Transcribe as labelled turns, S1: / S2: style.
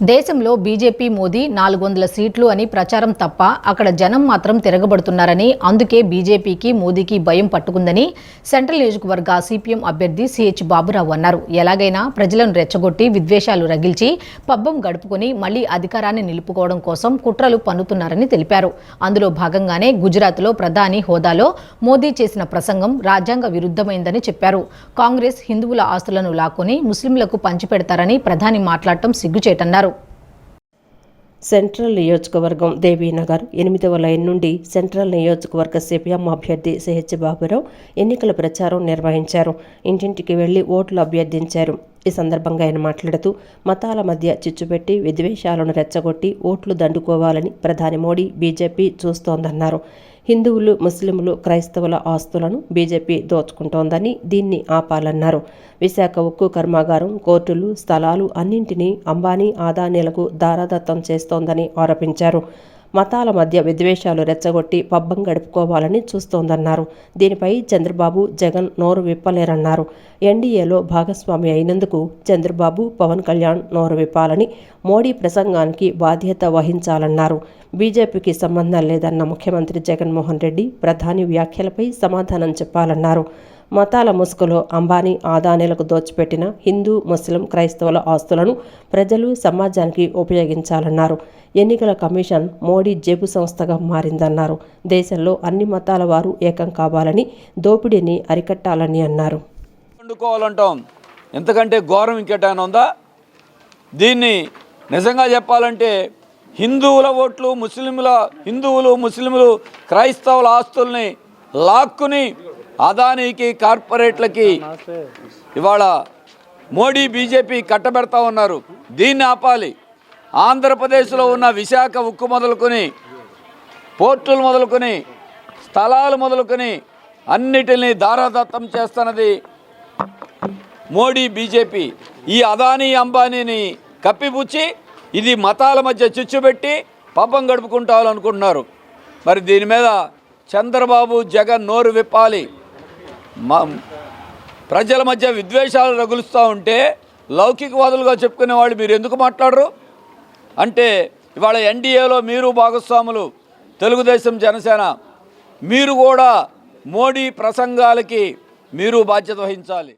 S1: దేశంలో బీజేపీ మోదీ నాలుగు వందల సీట్లు అని ప్రచారం తప్ప అక్కడ జనం మాత్రం తిరగబడుతున్నారని అందుకే బీజేపీకి మోదీకి భయం పట్టుకుందని సెంట్రల్ నియోజకవర్గ సిపిఎం అభ్యర్థి సిహెచ్ బాబురావు అన్నారు. ఎలాగైనా ప్రజలను రెచ్చగొట్టి విద్వేషాలు రగిల్చి పబ్బం గడుపుకొని మళ్ళీ అధికారాన్ని నిలుపుకోవడం కోసం కుట్రలు పన్నుతున్నారని తెలిపారు. అందులో భాగంగానే గుజరాత్లో ప్రధాని హోదాలో మోదీ చేసిన ప్రసంగం రాజ్యాంగ విరుద్ధమైందని చెప్పారు. కాంగ్రెస్ హిందువుల ఆస్తులను లాక్కొని ముస్లింలకు పంచిపెడతారని ప్రధాని మాట్లాడటం సిగ్గుచేటన్నారు.
S2: సెంట్రల్ నియోజకవర్గం దేవీనగర్ ఎనిమిదవ లైన్ నుండి సెంట్రల్ నియోజకవర్గ సిపిఎం అభ్యర్థి సిహెచ్ బాబురావు ఎన్నికల ప్రచారం నిర్వహించారు. ఇంటింటికి వెళ్ళి ఓట్లు అభ్యర్థించారు. ఈ సందర్భంగా ఆయన మాట్లాడుతూ మతాల మధ్య చిచ్చుపెట్టి విద్వేషాలను రెచ్చగొట్టి ఓట్లు దండుకోవాలని ప్రధాని మోడీ బీజేపీ చూస్తోందన్నారు. హిందువులు ముస్లింలు క్రైస్తవుల ఆస్తులను బీజేపీ దోచుకుంటోందని దీన్ని ఆపాలన్నారు. విశాఖ ఉక్కు కర్మాగారం కోర్టులు స్థలాలు అన్నింటినీ అంబానీ ఆదానీలకు దారాదత్తం చేస్తోందని ఆరోపించారు. మతాల మధ్య విద్వేషాలు రెచ్చగొట్టి పబ్బం గడుపుకోవాలని చూస్తోందన్నారు. దీనిపై చంద్రబాబు జగన్ నోరు విప్పలేరన్నారు. ఎన్డీఏలో భాగస్వామి అయినందుకు చంద్రబాబు పవన్ కళ్యాణ్ నోరు విప్పాలని మోడీ ప్రసంగానికి బాధ్యత వహించాలన్నారు. బీజేపీకి సంబంధం లేదన్న ముఖ్యమంత్రి జగన్మోహన్ రెడ్డి ప్రధాని వ్యాఖ్యలపై సమాధానం చెప్పాలన్నారు. మతాల ముసుగులో అంబానీ ఆదానీలకు దోచిపెట్టిన హిందూ ముస్లిం క్రైస్తవుల ఆస్తులను ప్రజలు సమాజానికి ఉపయోగించాలన్నారు. ఎన్నికల కమిషన్ మోడీ జేబు సంస్థగా మారిందన్నారు. దేశంలో అన్ని మతాల వారు ఏకం కావాలని దోపిడీని అరికట్టాలని అన్నారు.
S3: వండుకోవాలంటాం ఎంతకంటే ఘోరం ఇంకేటైనా ఉందా? దీన్ని నిజంగా చెప్పాలంటే హిందువుల ఓట్లు ముస్లింల హిందువులు ముస్లింలు క్రైస్తవుల ఆస్తుల్ని లాక్కుని అదానీకి కార్పొరేట్లకి ఇవాళ మోడీ బీజేపీ కట్టబెడతా ఉన్నారు. దీన్ని ఆపాలి. ఆంధ్రప్రదేశ్లో ఉన్న విశాఖ ఉక్కు మొదలుకొని పోర్టులు మొదలుకొని స్థలాలు మొదలుకొని అన్నిటిని దారాదత్తం చేస్తున్నది మోడీ బీజేపీ. ఈ అదానీ అంబానీని కప్పిపుచ్చి ఇది మతాల మధ్య చిచ్చుపెట్టి పాపం గడుపుకుంటారనుకుంటున్నారు మరి దీని మీద చంద్రబాబు జగన్ నోరు విప్పాలి. మా ప్రజల మధ్య విద్వేషాలు రగులుస్తూ ఉంటే లౌకికవాదులుగా చెప్పుకునే వాళ్ళు మీరు ఎందుకు మాట్లాడరు? అంటే ఇవాళ ఎన్డీఏలో మీరు భాగస్వాములు తెలుగుదేశం జనసేన మీరు కూడా మోడీ ప్రసంగాలకి మీరు బాధ్యత వహించాలి.